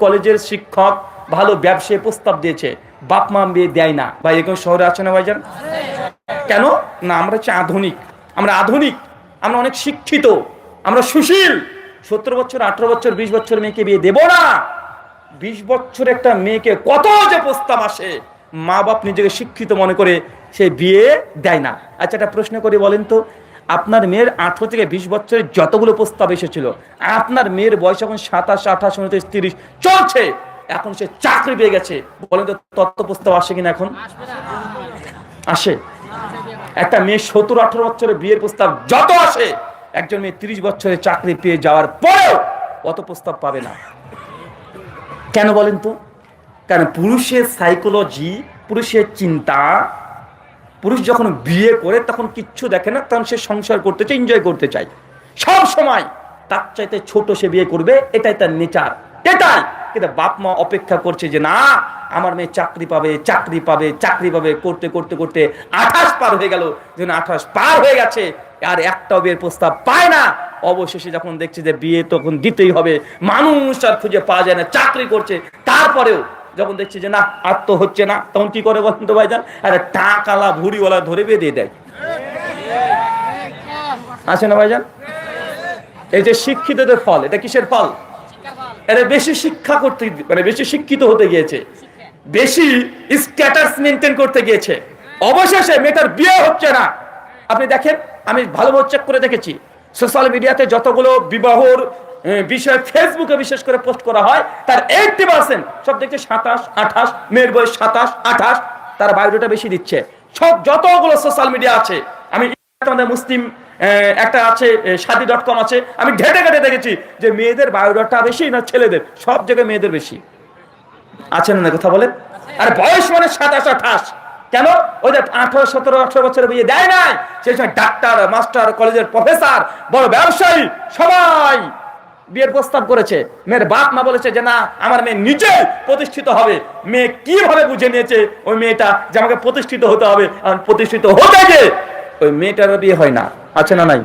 কলেজের শিক্ষক ভালো ব্যবসায় প্রস্তাব দিয়েছে। বাপ মা বিয়ে দেয় না। ভাই, এরকম শহরে আছে না ভাইজান? কেন? না, আমরা হচ্ছে আধুনিক। আমরা আধুনিক। আমরা অনেক শিক্ষিত। আমরা সুশীল। সত্তর বছর, আঠারো বছর, বিশ বছর মেয়েকে বিয়ে দেব না। বিশ বছর একটা মেয়েকে কত যে প্রস্তাব আসে, মা বাপ নিজেকে শিক্ষিত মনে করে সে বিয়ে দেয় না। আচ্ছা একটা প্রশ্ন করে বলেন তো আপনার মেয়ের আঠারো থেকে বিশ বছরের যতগুলো প্রস্তাব এসেছিল, আপনার মেয়ের বয়স এখন সাতাশ, আঠাশ, উনত্রিশ, তিরিশ, চলছে! এখন সে চাকরি পেয়ে গেছে। বলেন তো, তত্ত্ব প্রস্তাব আসে কিনা এখন? আসে। একটা মেয়ে সত্তর, আঠারো বছরের বিয়ের প্রস্তাব যত আসে, একজন মেয়ে তিরিশ বছরে চাকরি পেয়ে যাওয়ার পরেও অত প্রস্তাব পাবে না। কেন বলেন তো? কারণ পুরুষের সাইকোলজি পুরুষের চিন্তা পুরুষ যখন বিয়ে করে তখন কিচ্ছু দেখে না, তখন সে সংসার করতে চায় এনজয় করতে চায়। সব সময় তার চাইতে ছোট সে বিয়ে করবে, এটাই তার নেচার। এটাই। কিন্তু বাপ মা অপেক্ষা করছে যে, না, আমার মেয়ে চাকরি পাবে চাকরি পাবে চাকরি পাবে। করতে করতে করতে আঠাশ পার হয়ে গেল, যেন আঠাশ পার হয়ে গেছে। আর একটাও বিয়ের প্রস্তাব পায় না। অবশেষে যখন দেখছে যে বিয়ে তখন দিতেই হবে। মানুষ আর খুঁজে পাওয়া যায় না, চাকরি করছে। তারপরেও যখন দেখছে যে না তো হচ্ছে না, তখন কি করে বলেন তো ভাইজান? আরে টাকালা ভুড়িওয়ালা ধরে বেঁধে দেয়। আছে না ভাইজান? এই যে শিক্ষিতদের ফল, এটা কিসের ফল? এরা বেশি শিক্ষা করতে মানে বেশি শিক্ষিত হতে গিয়েছে। বেশি স্ট্যাটাস মেনটেন করতে গিয়েছে। অবশেষে মেয়েটার বিয়ে হচ্ছে না। আপনি দেখেন, আমি ভালোভাবে চেক করে দেখেছি। সোশ্যাল মিডিয়াতে যতগুলো বিবাহর বিষয় ফেসবুকে বিশেষ করে পোস্ট করা হয়, তার এইটটি পার্সেন্ট সব দেখছে সাতাশ, আঠাশ, মেয়ের বয়স সাতাশ, আঠাশ, তার বায়োডাটা বেশি দিচ্ছে। সব, যতগুলো সোশ্যাল মিডিয়া আছে, আমি আমাদের মুসলিম একটা আছে শাদি ডট কম আছে, আমি ঘেটে ঘেটে দেখেছি যে মেয়েদের বায়োডাটা বেশি না ছেলেদের, সব জায়গায় মেয়েদের বেশি। আছেন না কথা বলেন? আর বয়স মানে সাতাশ, আঠাশ। কেন? ওই যে আঠারো, সতেরো, আঠারো বছর বিয়ে দেয় নাই, সেই সময় ডাক্তার মাস্টার কলেজের প্রফেসর বড় ব্যবসায়ী, সবাই বিয়ের প্রস্তাব করেছে। মেয়ের বাপ মা বলেছে যে, না, আমার মেয়ে নিজে প্রতিষ্ঠিত হবে। মেয়ে কীভাবে বুঝে নিয়েছে, ওই মেয়েটা যে আমাকে প্রতিষ্ঠিত হতে হবে। প্রতিষ্ঠিত হতে গিয়ে ওই মেয়েটার বিয়ে হয় না। আছে না নাই?